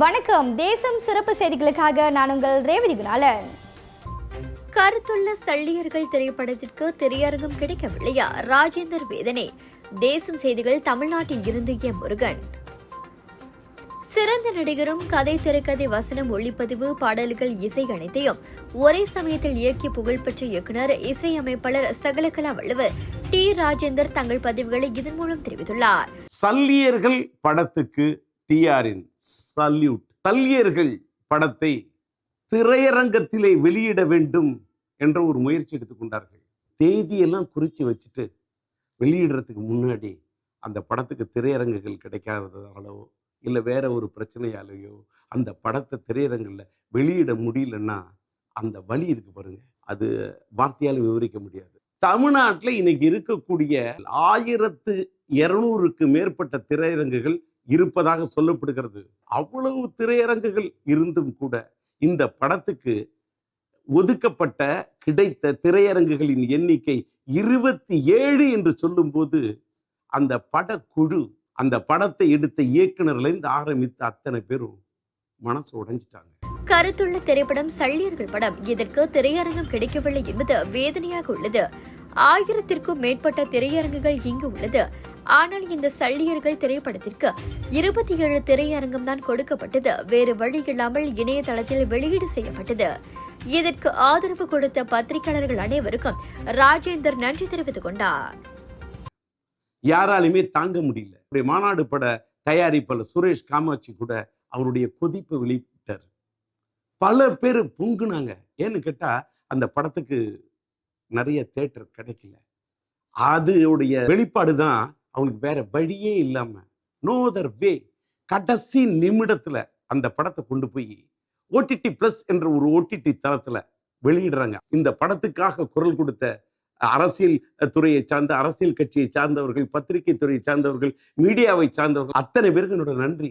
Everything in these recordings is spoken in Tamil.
வணக்கம். தேசம் சிறப்பு செய்திகளுக்காக நான் உங்கள் ரேவதி குணாலன். கருத்துள்ள சள்ளியர்கள் திரைப்படத்திற்கு திரையரங்கம் கிடைக்கவில்லையா? ராஜேந்தர் வேதனை. தேசம் செய்திகள் தமிழ்நாட்டில் இருந்து எம் முருகன். சிறந்த நடிகரும் கதை திரைக்கதை வசனம் ஒளிப்பதிவு பாடல்கள் இசை அனைத்தையும் ஒரே சமயத்தில் இயக்கிய புகழ்பெற்ற இயக்குனர் இசையமைப்பாளர் சகலகலா வள்ளுவர் டி. ராஜேந்தர் தங்கள் பதிவுகளை இதன் மூலம் தெரிவித்துள்ளார். சல்லியர்கள் படத்துக்கு டிஆரின் சல்யூட். தல்லியர்கள் படத்தை திரையரங்கத்திலே வெளியிட வேண்டும் என்ற ஒரு முயற்சி எடுத்துக்கொண்டார்கள் தேதியெல்லாம் குறித்து வச்சுட்டு வெளியிடுறதுக்கு முன்னாடி அந்த படத்துக்கு திரையரங்குகள் கிடைக்காததாலோ இல்லை வேற ஒரு பிரச்சனையாலேயோ அந்த படத்தை திரையரங்கில் வெளியிட முடியலன்னா அந்த வழி இருக்கு பாருங்க. அது வார்த்தையால் விவரிக்க முடியாது. தமிழ்நாட்டில் இன்னைக்கு இருக்கக்கூடிய ஆயிரத்து இருநூறுக்கு மேற்பட்ட திரையரங்குகள் இருப்பதாக சொல்லப்படுகிறது. அவ்வளவு திரையரங்குகள் இருந்தும் கூட இந்த படத்துக்கு ஒதுக்கப்பட்ட கிடைத்த திரையரங்குகளின் எண்ணிக்கை இருபத்தி ஏழு என்று சொல்லும்போது அந்த படக்குழு அந்த படத்தை எடுத்த இயக்குனர்லேருந்து ஆரம்பித்த அத்தனை பேரும் மனசு உடைஞ்சிட்டாங்க. கருத்துள்ள திரைப்படம் சள்ளியர்கள் படம். இதற்கு திரையரங்கம் கிடைக்கவில்லை என்பது வேதனையாக உள்ளது. ஆயிரத்திற்கும் மேற்பட்ட திரையரங்குகள் இங்கு உள்ளது. ஆனால் இந்த சள்ளியர்கள் திரைப்படத்திற்கு இருபத்தி ஏழு திரையரங்கம் தான் கொடுக்கப்பட்டது. வேறு வழி இல்லாமல் இணையதளத்தில் வெளியீடு செய்யப்பட்டது. இதற்கு ஆதரவு கொடுத்த பத்திரிகையாளர்கள் அனைவருக்கும் ராஜேந்தர் நன்றி தெரிவித்துக் கொண்டார். யாராலுமே தாங்க முடியல. மாநாடு பட தயாரிப்பாளர் சுரேஷ் காமாட்சி கூட அவருடைய கொதிப்பை வெளியிட்டார். பல பேர் பொங்குனாங்க. ஏன்னு கேட்டா அந்த படத்துக்கு நிறைய தேட்டர் கிடைக்கல. அதோடைய வெளிப்பாடு தான் அவனுக்கு வேற வழியே இல்லாம நோ அதர் வே கடைசி நிமிடத்துல அந்த படத்தை கொண்டு போய் ஓடிடி பிளஸ் என்ற ஒரு ஓடிடி தளத்துல வெளியிடுறாங்க. இந்த படத்துக்காக குரல் கொடுத்த அரசியல் துறையை சார்ந்த அரசியல் கட்சியை சார்ந்தவர்கள் பத்திரிகை துறையை சார்ந்தவர்கள் மீடியாவை சார்ந்தவர்கள் அத்தனை பேருக்கு என்னோட நன்றி.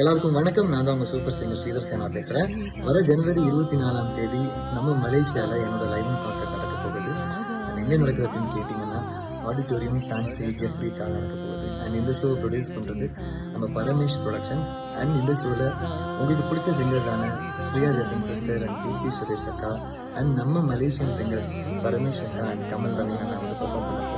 எல்லாருக்கும் வணக்கம். நான் தான் உங்க சூப்பர் சிங்கர் ஸ்ரீதர் சேனா பேசுறேன். வர ஜனவரி இருபத்தி நாலாம் தேதி நம்ம மலேசியால என்னோட லைவ் கான்சர்ட் நடக்க போகுது. அது எங்க நடக்கிறதுன்னு கேட்டீங்கன்னா ஆடிட்டோரியம் டான்ஸி ஜெஃப்ரி சால் நடக்க போகுது. அண்ட் இந்த ஷோ ப்ரொடியூஸ் பண்றது நம்ம பரமேஷ் ப்ரொடக்ஷன்ஸ் அண்ட் இந்த ஷோல உங்களுக்கு பிடிச்ச சிங்கர்ஸான Priya Jerson sister and Keerthy Suresh அக்கா. அண்ட் நம்ம மலேசியன் சிங்கர்ஸ் பரமேஷ் அக்கா அண்ட் கமல் ரவி அண்ணா வந்து பெர்ஃபார்ம் பண்ண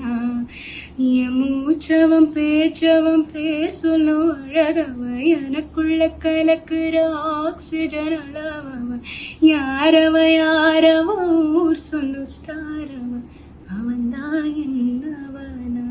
என் மூச்சவம் பேச்சவம் பேர் சொல்லும் அழகவன் எனக்குள்ள கலக்குற ஆக்சிஜன் அளவவ யாரவ யாரவன் ஊர் சொல்லும் அவன் தான் என்னவனா?